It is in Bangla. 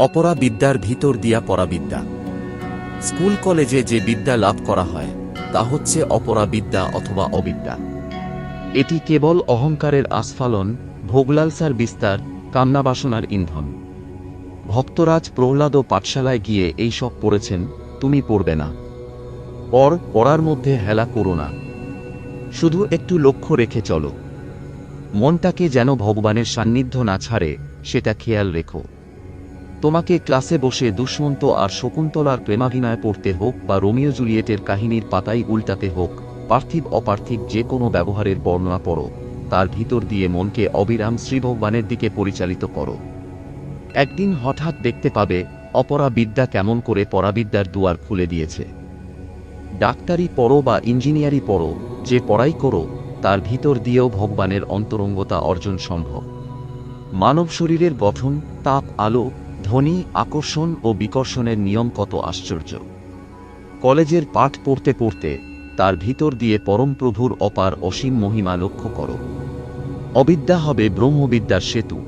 অপরা বিদ্যার ভিতর দিয়া পরাবিদ্যা। স্কুল কলেজে যে বিদ্যা লাভ করা হয়, তা হচ্ছে অপরা বিদ্যা অথবা অবিদ্যা। এটি কেবল অহংকারের আস্ফালন, ভোগলালসার বিস্তার কামনাবাসনার ইন্ধন। ভক্তরাজ প্রহ্লাদও পাঠশালায় গিয়ে এই সব পড়েছেন, তুমি পড়বে না। পর পড়ার মধ্যে হেলা করো না। শুধু একটু লক্ষ্য রেখে চলো। মনটাকে যেন ভগবানের সান্নিধ্য না ছাড়ে, সেটা খেয়াল রেখো। তোমাকে ক্লাসে বসে দুষ্মন্ত আর শকুন্তলার প্রেমাভিনয় পড়তে হোক বা রোমিও জুলিয়েটের কাহিনীর পাতাই উল্টাতে হোক, পার্থিব অপার্থিব যে কোনো ব্যবহারের বর্ণনা পড়ো, তার ভিতর দিয়ে মনকে অবিরাম শ্রীভগবানের দিকে পরিচালিত করো। একদিন হঠাৎ দেখতে পাবে অপরা বিদ্যা কেমন করে পরাবিদ্যার দুয়ার খুলে দিয়েছে। ডাক্তারি পড়ো বা ইঞ্জিনিয়ারি পড়ো, যে পড়াই করো, তার ভিতর দিয়েও ভগবানের অন্তরঙ্গতা অর্জন সম্ভব। মানব শরীরের গঠন, তাপ, আলো ধ্বনি, আকর্ষণ ও বিকর্ষণের নিয়ম কত আশ্চর্য। কলেজের পাঠ পড়তে পড়তে তার ভিতর দিয়ে পরমপ্রভুর অপার অসীম মহিমা লক্ষ্য করো। অবিদ্যা হবে ব্রহ্মবিদ্যার সেতু।